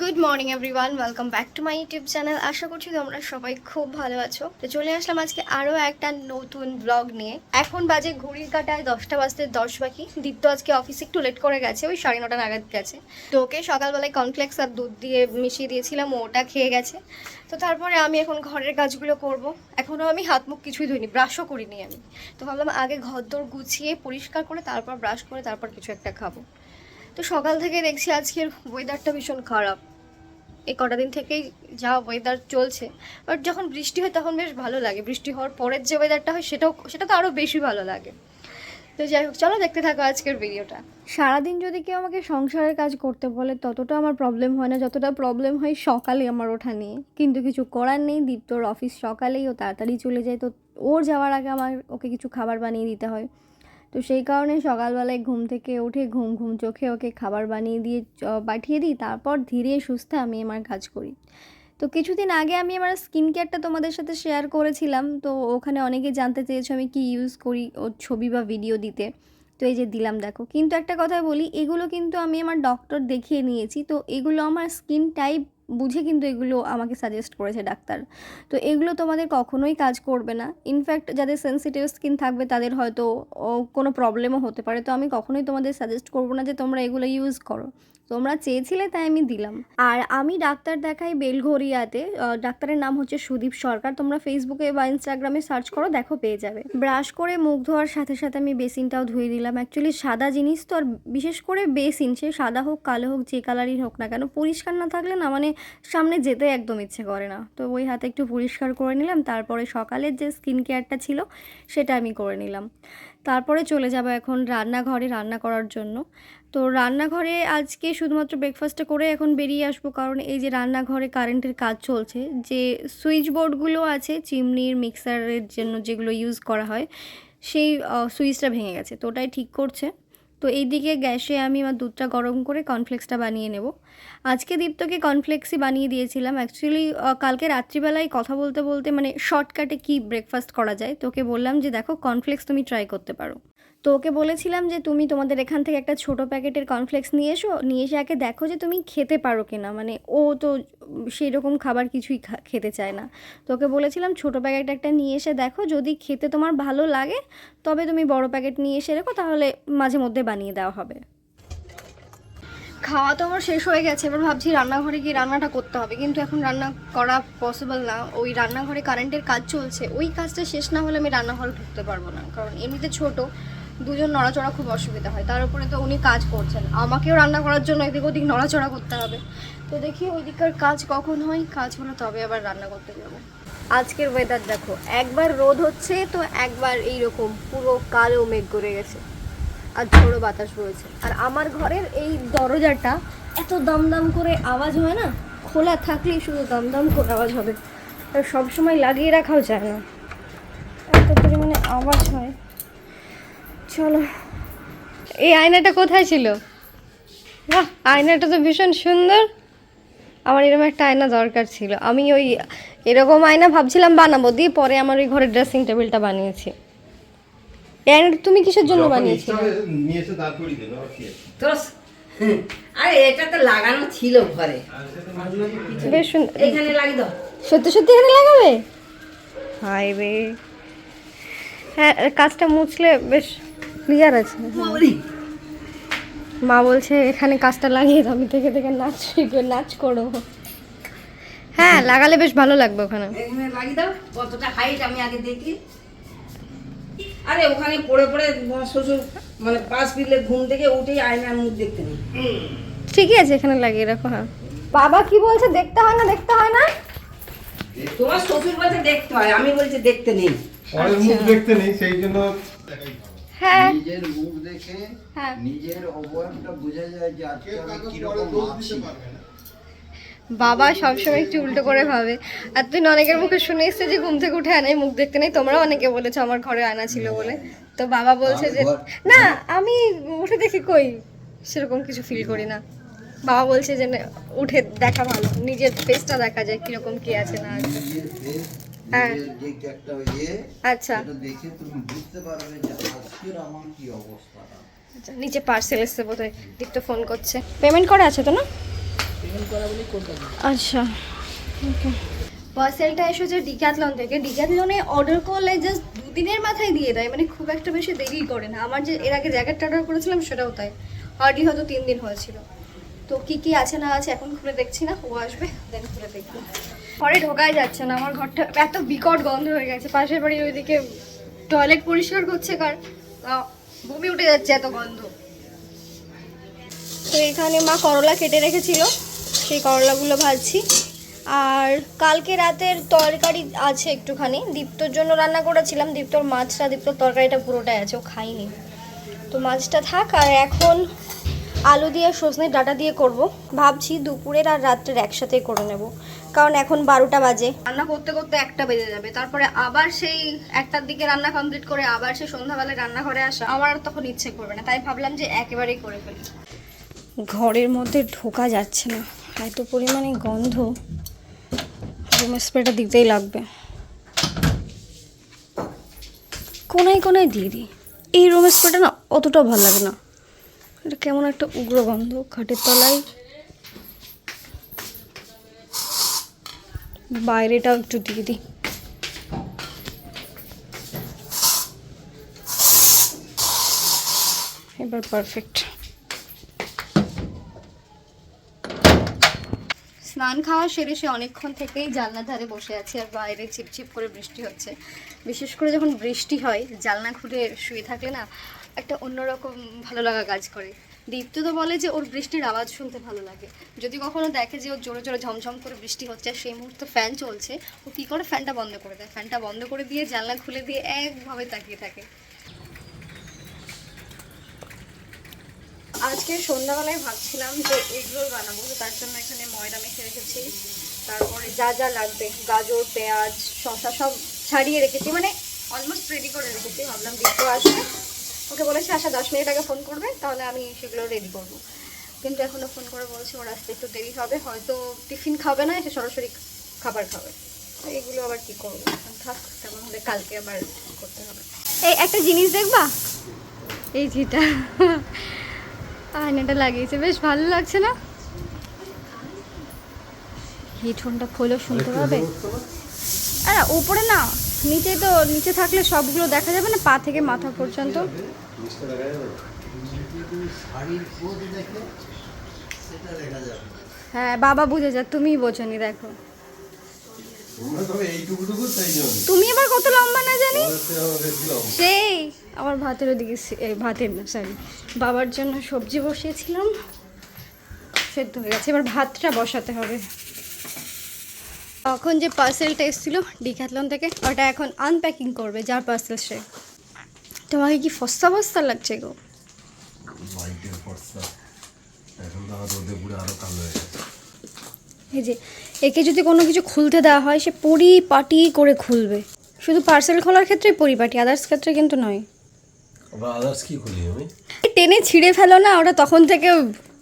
Good morning everyone welcome back to my YouTube channel আশা করছি তোমরা সবাই খুব ভালো আছো। তো চলে আসলাম আজকে আরও একটা নতুন ব্লগ নিয়ে। এখন বাজে ঘড়ির কাটায় দশটা বাজতে দশ বাকি। দীপ্ত আজকে অফিসে একটু লেট করে গেছে, ওই সাড়ে নটা নাগাদ গেছে। তো ওকে সকালবেলায় কনফ্লেক্স আর দুধ দিয়ে মিশিয়ে দিয়েছিলাম ওটা খেয়ে গেছে। তো তারপরে আমি এখন ঘরের কাজগুলো করব। এখনও আমি হাত মুখ কিছুই ধুইনি ব্রাশও করিনি আমি। তো ভাবলাম আগে ঘর দোর গুছিয়ে পরিষ্কার করে তারপর ব্রাশ করে তারপর কিছু একটা খাব। তো সকাল থেকে দেখছি আজকের ওয়েদারটা ভীষণ খারাপ। এই কটা দিন থেকেই যা ওয়েদার চলছে। বাট যখন বৃষ্টি হয় তখন বেশ ভালো লাগে। বৃষ্টি হওয়ার পরের যে ওয়েদারটা হয় সেটাও, সেটা তো আরও বেশি ভালো লাগে। তো যাই হোক, চলো দেখতে থাকো আজকের ভিডিওটা সারাদিন যদি কেউ আমাকে সংসারের কাজ করতে বলে, ততটা আমার প্রবলেম হয় না। যতটা প্রবলেম হয় সকালে আমার ওঠা নিয়ে। কিন্তু কিছু করার নেই। দীপ্তর অফিস সকালেই ও তাড়াতাড়ি চলে যায়। তো ওর যাওয়ার আগে আমার ওকে কিছু খাবার বানিয়ে দিতে হয়। তো সেই কারণে সকালবেলায় ঘুম থেকে উঠে ঘুম ঘুম চোখে ওকে খাবার বানিয়ে দিয়ে পাঠিয়ে দিই। তারপর ধীরে সুস্থে আমি আমার কাজ করি। তো কিছুদিন আগে আমি আমার স্কিন কেয়ারটা তোমাদের সাথে শেয়ার করেছিলাম। তো ওখানে অনেকে জানতে চেয়েছো আমি কি ইউজ করি ওর ছবি বা ভিডিও দিতে। তো এই যে দিলাম, দেখো। কিন্তু একটা কথা বলি, এগুলো কিন্তু আমি আমার ডক্টর দেখিয়ে নিয়েছি। তো এগুলো আমার স্কিন টাইপ বুঝে কিন্তু এগুলো আমাকে সাজেস্ট করেছে ডাক্তার। তো এগুলো তোমাদের কখনোই কাজ করবে না। ইনফ্যাক্ট যাদের সেন্সিটিভ স্কিন থাকবে, তাদের হয়তো কোনো প্রবলেমও হতে পারে। তো আমি কখনোই তোমাদের সাজেস্ট করব না যে তোমরা এগুলো ইউজ করো। তোমরা চেয়েছিলে তাই আমি দিলাম। আর আমি ডাক্তার দেখাই বেলঘরিয়াতে ডাক্তারের নাম হচ্ছে সুদীপ সরকার। তোমরা ফেসবুকে বা ইনস্টাগ্রামে সার্চ করো, দেখো পেয়ে যাবে। ব্রাশ করে মুখ ধোয়ার সাথে সাথে আমি বেসিনটাও ধুয়ে দিলাম। অ্যাকচুয়ালি সাদা জিনিস তো আর বিশেষ করে বেসিন, সে সাদা হোক, কালো হোক, যে কালারই হোক না কেন, পরিষ্কার না থাকলে না মানে সামনে যেতে একদম ইচ্ছে করে না। তো ওই হাতে একটু পরিষ্কার করে নিলাম, তারপরে সকালের যে স্কিন কেয়ারটা ছিল, সেটা আমি করে নিলাম। তারপরে চলে যাব এখন রান্নাঘরে রান্না করার জন্য। তো রান্নাঘরে আজকে শুধুমাত্র ব্রেকফাস্টটা করে এখন বেরিয়ে আসব, কারণ এই যে রান্নাঘরে কারেন্টের কাজ চলছে, যে সুইচ বোর্ডগুলো আছে, চিমনির মিক্সারের জন্য যেগুলো ইউজ করা হয়, সেই সুইচটা ভেঙে গেছে। তো ওটাই ঠিক করছে। তো এইদিকে গ্যাসে আমি আমার দুধটা গরম করে কর্নফ্লেক্সটা বানিয়ে নেব। আজকে দীপ্তকে কর্নফ্লেক্সই বানিয়ে দিয়েছিলাম। অ্যাকচুয়ালি কালকে রাত্রিবেলায় কথা বলতে বলতে মানে শর্টকাটে কি ব্রেকফাস্ট করা যায় তোকে বললাম যে, দেখো, কর্নফ্লেক্স তুমি ট্রাই করতে পারো। তো ওকে বলেছিলাম যে, তুমি তোমাদের এখান থেকে একটা ছোট প্যাকেটের কর্নফ্লেক্স নিয়ে এসো, নিয়ে এসে আগে দেখো যে তুমি খেতে পারো কিনা। মানে ও তো সেই রকম খাবার কিছুই খেতে চায় না। তো ওকে বলেছিলাম, ছোট প্যাকেট একটা নিয়ে এসে দেখো, যদি খেতে তোমার ভালো লাগে, তবে তুমি বড় প্যাকেট নিয়ে এসে রেখো, তাহলে মাঝে মধ্যে বানিয়ে দেওয়া হবে। খাওয়া তো আমার শেষ হয়ে গেছে, এবার ভাবছি রান্নাঘরে গিয়ে রান্নাটা করতে হবে। কিন্তু এখন রান্না করা পসিবল না। ওই রান্নাঘরে কারেন্টের কাজ চলছে, ওই কাজটা শেষ না হলে আমি রান্নাঘরে ঢুকতে পারব না। কারণ এমনিতে ছোট দুজন নড়াচড়া খুব অসুবিধা হয়। তার উপরে তো উনি কাজ করছেন। আমাকেও রান্না করার জন্য এদিক ওদিক নড়াচড়া করতে হবে। তো দেখি ওই দিককার কাজ কখন হয়? কাজ হলো তবে আবার রান্না করতে যাব। আজকের ওয়েদার দেখো, একবার রোদ হচ্ছে তো একবার এইরকম পুরো কালো মেঘ করে গেছে আর ঝোড়ো বাতাস বইছে আর আমার ঘরের এই দরজাটা এত দম দম করে আওয়াজ হয় না? খোলা থাকলেই শুধু দম দম করে আওয়াজ হবে। আর সবসময় লাগিয়ে রাখাও যায় না। এত পরিমাণে আওয়াজ হয়। চলো। এই আয়নাটা কোথায় ছিল? বাহ আয়নাটা তো ভীষণ সুন্দর। আমার এরকম একটা আয়না দরকার ছিল। আমি ওই এরকম আয়না ভাবছিলাম বানাবো দিয়ে পরে আমার ওই ঘরের ড্রেসিং টেবিলটা বানিয়েছি। এই আয়নাটা তুমি কিসের জন্য দেবে আর এটা তো লাগানো ছিল ঘরে। বেশ সুন্দর। এখানে লাগিয়ে দাও। সত্যি সত্যি এখানে লাগাবে? হাই রে। হ্যাঁ কাজটা মুছলে বেশ ক্লিয়ার আছে। মা বলছে এখানে কাজটা লাগিয়ে দাও আমি থেকে থেকে নাচ শিখবে নাচ করো। হ্যাঁ লাগালে বেশ ভালো লাগবে ওখানে। লাগিয়ে দাও কতটা হাইট আমি আগে দেখি। আরে ওখানে পড়ে পড়ে শ্বশুর মানে পাঁচ পিলে ঘুম থেকে উঠেই আয়নার মুখ দেখতে নেই। ঠিকই আছে এখানে লাগিয়ে রাখো হ্যাঁ। বাবা কি বলছে দেখতে হয় না দেখতে হয় না? তোমার শ্বশুর বলছে দেখতে হয়। আমি বলছি দেখতে নেই। দেখতে নেই সেই জন্য হ্যাঁ। নিজের মুখ দেখে হ্যাঁ। নিজের অবয়বটা বোঝা যায় যে আজকে আমি কীরকম আছি। বাবা সবসময় একটু উল্টো করে ভাবে। আর তুই অনেকের মুখে শুনে এসছে যে ঘুম থেকে উঠে আনাই মুখ দেখতে নেই তোমরা অনেকে বলেছ আমার ঘরে আয়না ছিল বলে। তো বাবা বলছে যে না আমি উঠে দেখি কই? সেরকম কিছু ফিল করি না। বাবা বলছে যে না, উঠে দেখা ভালো। নিজের ফেসটা দেখা যায় কীরকম কি আছে না আছে। হ্যাঁ। নিজের যে একটা আচ্ছা। দেখে তুমি বুঝতে পারবে যে আজকের আমার কি অবস্থাটা। আচ্ছা নিচে পার্সেল এসছে বোধহয় দীপ্ত ফোন করছে। পেমেন্ট করা আছে তো না? ঠিক আচ্ছা ওকে পার্সেলটা এসেছে ডিক্যাথলন থেকে। ডিক্যাথলনে অর্ডার করলে জাস্ট দুদিনের মাথায় দিয়ে দেয় মানে খুব একটা বেশি দেরি করে না। আমার যে এর আগে জ্যাকেটটা অর্ডার করেছিলাম সেটাও তাই। হার্ডলি হয়তো তিন দিন হয়েছিল। তো কি কি আছে না আছে এখন খুলে দেখছি না ও আসবে দেন খুলে দেখব। ঘরে ঢোকাই যাচ্ছে না, আমার ঘরটা এত বিকট গন্ধ হয়ে গেছে, পাশের বাড়ির ওইদিকে টয়লেট পরিষ্কার করছে কার বমি উঠে যাচ্ছে এত গন্ধ। তো এখানে মা করলা কেটে রেখেছিল, সেই করলাগুলো ভাজছি। আর কালকে রাতের তরকারি আছে একটুখানি, দীপ্তর জন্য রান্না করেছিলাম, দীপ্তর মাছটা, দীপ্তর তরকারিটা পুরোটাই আছে, ও খাইনি তো মাছটা থাক, আর এখন আলু দিয়ে সজনে ডাটা দিয়ে করব, ভাবছি দুপুরের আর রাত্রের একসাথে করে নেব। কারণ এখন বারোটা বাজে। রান্না করতে করতে একটা বেজে যাবে। তারপরে আবার সেই একটার দিকে রান্না কমপ্লিট করে আবার সেই সন্ধ্যাবেলায় রান্নাঘরে আসা আমার আর তখন ইচ্ছে করবে না। তাই ভাবলাম যে একেবারেই করে ফেলি। ঘরের মধ্যে ঢোকা যাচ্ছে না। এত পরিমাণে গন্ধ। রুম স্প্রেটা দিতেই লাগবে। কোনায় কোনায় দিয়ে দিই। এই রুম স্প্রেটা না অতটা ভালো লাগে না। এটা কেমন একটা উগ্র গন্ধ। খাটের তলায় বাইরেটাও একটু দিয়ে দিই। এবার পারফেক্ট স্নান খাওয়া সেরে সে অনেকক্ষণ থেকেই জানলার ধারে বসে আছে আর বাইরে ছিপছিপ করে বৃষ্টি হচ্ছে। বিশেষ করে যখন বৃষ্টি হয়, জানলা খুলে শুয়ে থাকলে না একটা অন্যরকম ভালো লাগা কাজ করে। দীপ্ত তো বলে যে ওর বৃষ্টির আওয়াজ শুনতে ভালো লাগে। যদি কখনো দেখে যে ওর জোরে জোরে ঝমঝম করে বৃষ্টি হচ্ছে, সেই মুহূর্তে ফ্যান চলছে, ও কী করে ফ্যানটা বন্ধ করে দেয়? ফ্যানটা বন্ধ করে দিয়ে জানলা খুলে দিয়ে একভাবে তাকিয়ে থাকে। আজকে সন্ধ্যাবেলায় ভাবছিলাম যে এগরোল বানাবো তার জন্য এখানে ময়দা মেখে রেখেছি। তারপরে যা যা লাগবে, গাজর, পেঁয়াজ, শসা সব ছাড়িয়ে রেখেছি মানে অলমোস্ট রেডি করে রেখেছি। ভাবলাম দীপ্ত আসবে। ওকে বলেছি আসা দশ মিনিট আগে ফোন করবে তাহলে আমি সেগুলো রেডি করব। কিন্তু এখনও ফোন করে বলছি ওর আসতে একটু দেরি হবে হয়তো টিফিন খাবে না এসে সরাসরি খাবার খাবে। তো এগুলো আবার কি করব? থাক তেমন হলে কালকে আবার করতে হবে। এই একটা জিনিস দেখবা? এই যেটা আয়নাটা লাগিয়েছে বেশ ভালো লাগছে না? হেডফোনটা খোলো শুনতে পাবে? আরে উপরে না নিচে তো, নিচে থাকলে সবগুলো দেখা যাবে না, পা থেকে মাথা পর্যন্ত? হ্যাঁ বাবা বুঝে যা, তুমিই বোঝনি, দেখো। তুমি আবার কত লম্বা না জানি? সেই, আমার ভাতের ওদিকে ভাতের না সরি বাবার জন্য সবজি বসিয়েছিলাম, সেদ্ধ হয়ে গেছে। এবার ভাতটা বসাতে হবে। তখন যে পার্সেলটা এসেছিল ডিক্যাথলন থেকে ওটা এখন আনপ্যাকিং করবে যার পার্সেল সে। তোমাকে কি ফস্তা ফস্তা লাগছে গো? এই যে একে যদি কোনো কিছু খুলতে দেওয়া হয় সে পরিপাটি করে খুলবে। শুধু পার্সেল খোলার ক্ষেত্রে পরিপাটি আদার্স ক্ষেত্রে কিন্তু নয়। আদার্স কি করি আমি? টেনে ছিঁড়ে ফেলো না ওটা তখন থেকে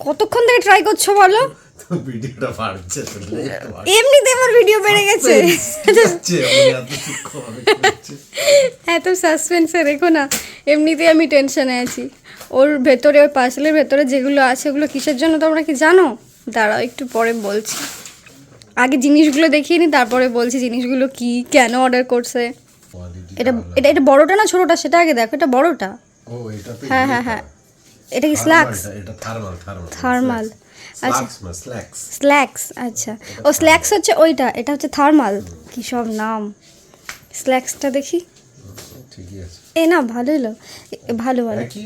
কতক্ষণ থেকে ট্রাই করছ বলো? ভিডিওটা বাড়ছে এমনিতে আমার ভিডিও বেড়ে গেছে। এত সাসপেন্সে রেখো না এমনিতেই আমি টেনশনে আছি। ওর ভেতরে ওই পার্সেলের ভেতরে যেগুলো আছে ওগুলো কিসের জন্য তোমরা কি জানো? দাঁড়াও একটু পরে বলছি। আগে জিনিসগুলো দেখিয়ে নি তারপরে বলছি জিনিসগুলো কি কেন অর্ডার করছে? এটা এটা এটা বড়টা না ছোটটা? সেটা আগে দেখো এটা বড়টা। ও এটা তো হ্যাঁ হ্যাঁ হ্যাঁ। এটা। কি স্ল্যাক্স এটা thermal thermal thermal slacks slacks আচ্ছা। ও স্ল্যাক্স হচ্ছে ওইটা এটা হচ্ছে থার্মাল কি সব নাম। স্ল্যাক্সটা দেখি। ঠিকই আছে। এ না ভালোই লো ভালো ভালো। একই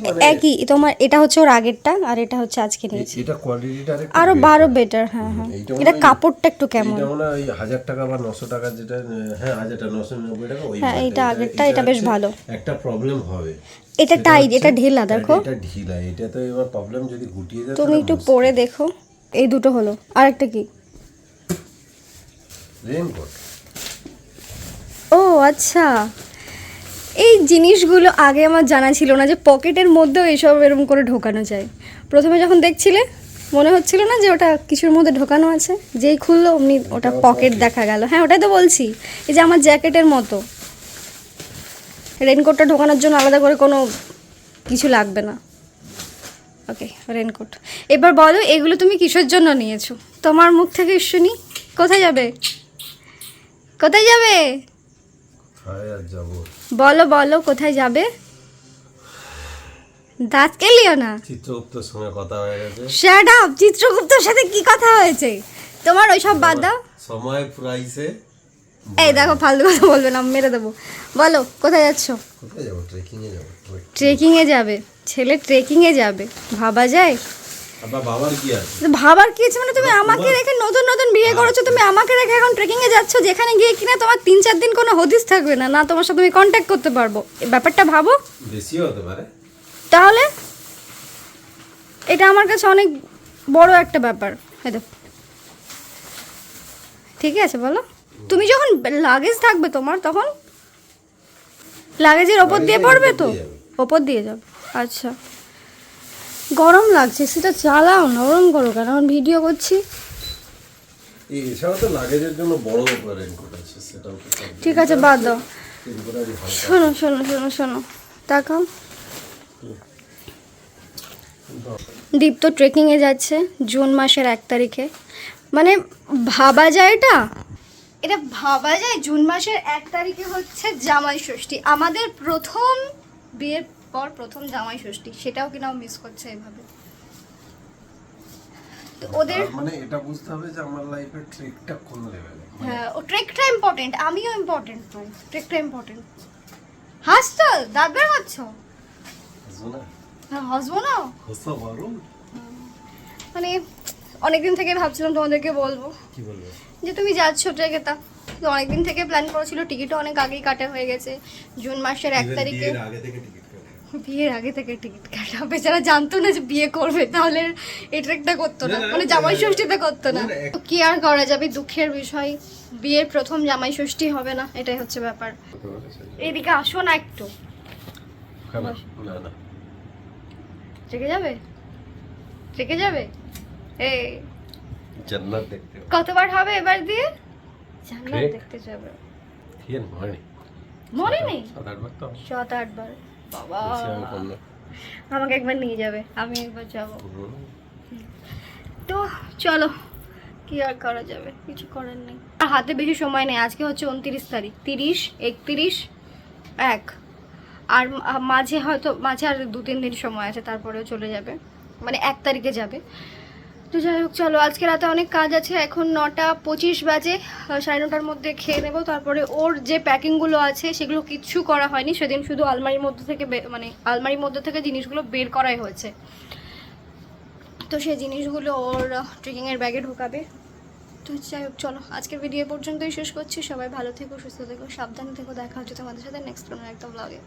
মানে- তোমার এটা হচ্ছে ওর আগেরটা আর এটা হচ্ছে আজকে নিয়েছি এটা কোয়ালিটিটা আরও বারো বেটার হ্যাঁ হ্যাঁ। এটা কাপড়টা একটু কেমন? এটা মনে হয় ওই হাজার টাকা বা নশো টাকা যেটা হ্যাঁ হাজার টাকা নশো নিরানব্বই টাকা ওই হ্যাঁ। এইটা আগেরটা, এটা বেশ ভালো। একটা প্রবলেম হবে। এটা টাইট এটা ঢিলা দেখো। এটা ঢিলা এটা তো এবার প্রবলেম যদি গুটিয়ে দেয় তুমি একটু পরে দেখো এই দুটো হলো আরেকটা কি? রেনকোট ও আচ্ছা। এই জিনিসগুলো আগে আমার জানা ছিল না যে পকেটের মধ্যেও এসব এরকম করে ঢোকানো যায়। প্রথমে যখন দেখছিলে মনে হচ্ছিল না যে ওটা কিছুর মধ্যে ঢোকানো আছে? যেই খুললো অমনি ওটা পকেট দেখা গেল। হ্যাঁ ওটাই তো বলছি। এই যে আমার জ্যাকেটের মতো। রেনকোটটা ঢোকানোর জন্য আলাদা করে কোনো কিছু লাগবে না। Okay raincoat. এবার বলো এগুলো তুমি কিসের জন্য নিয়েছো? তোমার মুখ থেকে শুনি। কোথায় যাবে? কোথায় যাব? বলো বলো কোথায় যাবে? দাঁত কেলিও না। চিত্রগুপ্তর সঙ্গে কথা হয়ে গেছে। শাট আপ চিত্রগুপ্তর সাথে কি কথা হয়েছে? তোমার ওইসব বাদ দাও। সময় প্রাইসে এই দেখো ফালতু কথা বলবে না মেরে দেবো। বলো কোথায় যাচ্ছ? কোথায় যাব? ট্রেকিংয়ে যাব। ট্রেকিংয়ে যাবে। ছেলে ট্রেকিংয়ে যাবে। ভাবা যায়? ভাবার কি আছে মানে তুমি আমাকে রেখে নতুন নতুন বিয়ে করেছ তুমি আমাকে রেখে এখন ট্রেকিংয়ে যাচ্ছ যেখানে গিয়ে কিনা তোমার তিন চার দিন কোনো হদিস থাকবে না। না তোমার সাথে তুমি কন্ট্যাক্ট করতে পারব। এই ব্যাপারটা ভাবো। বেশিও হতে পারে। তাহলে এটা আমার কাছে অনেক বড় একটা ব্যাপার। দেখো। ঠিক আছে বলো। তুমি যখন লাগেজ থাকবে তোমার তখন লাগেজের ওপর দিয়ে পড়বে তো? ওপর দিয়ে যাবে। আচ্ছা। গরম লাগছে সেটা চালাও নরম করো কেন? ভিডিও করছি। এই তো লাগেজের জন্য বড় রেনকোট আছে সেটাও ঠিক আছে বাদ দাও। শোনো শোনো শোনো শোনো তাকাও দীপ তো ট্রেকিংয়ে যাচ্ছে জুন মাসের এক তারিখে। মানে ভাবা যায় এটা? এটা ভাবা যায় জুন মাসের এক তারিখে হচ্ছে জামাই ষষ্ঠী। আমাদের প্রথম বিয়ের পর প্রথম জামাই ষষ্ঠী সেটাও কিনা মিস করছে এভাবে? তো ওদের মানে এটা বুঝতে হবে যে আমার লাইফের ট্রেকটা কোন লেভেলে হ্যাঁ ও ট্রেকটা ইম্পর্টেন্ট আমিও ইম্পর্টেন্ট পাই ট্রেকটা ইম্পর্টেন্ট হাস তো দাঁত বের হ্যাঁ হাসবো না পারো মানে অনেকদিন থেকে ভাবছিলাম তোমাদেরকে বলব। কি বলব? যে তুমি যাচ্ছ ট্রেকে তা অনেকদিন থেকে প্ল্যান করেছিল টিকিটও অনেক আগেই কাটা হয়ে গেছে জুন মাসের এক তারিখে। আগে থেকে টিকিট কাটা বিয়ের আগে থেকে টিকিট কাটা বেচারা জানতো না যে বিয়ে করবে তাহলে এটা করতো না। মানে জামাই ষষ্ঠীতে করতো না। কি আর করা যাবে? দুঃখের বিষয়। বিয়ের প্রথম জামাই ষষ্ঠী হবে না এটাই হচ্ছে ব্যাপার। এদিকে আসো না একটু। না যাবে? ট্রেকে যাবে? এই। জান্নাত দেখতে কতবার হবে এবার দিয়ে? জান্নাত দেখতে যাবে। ঠিক আছে নেই মনে নেই সাত আটবার। বাবা। আমাকে একবার নিয়ে যাবে আমি একবার যাব। তো চলো কি আর করা যাবে? কিছু করার নেই। আর হাতে বেশি সময় নেই আজকে হচ্ছে উনত্রিশ তারিখ তিরিশ একত্রিশ এক। আর মাঝে হয়তো মাঝে আর দু তিন দিন সময় আছে তারপরেও চলে যাবে। মানে এক তারিখে যাবে। তো যাই হোক, চলো, আজকে রাতে অনেক কাজ আছে, এখন নটা পঁচিশ বাজে সাড়ে নটার মধ্যে খেয়ে নেব। তারপরে ওর যে প্যাকিংগুলো আছে, সেগুলো কিচ্ছু করা হয়নি, সেদিন শুধু আলমারির মধ্যে থেকে মানে আলমারির মধ্যে থেকে জিনিসগুলো বের করাই হয়েছে। তো সেই জিনিসগুলো ওর ট্রেকিংয়ের ব্যাগে ঢোকাবে। তো যাই হোক, চলো, আজকের ভিডিও পর্যন্তই শেষ করছি। সবাই ভালো থেকো, সুস্থ থেকো, সাবধানে থেকো। দেখা হচ্ছে তোমাদের সাথে নেক্সট কোনো একটা ব্লগে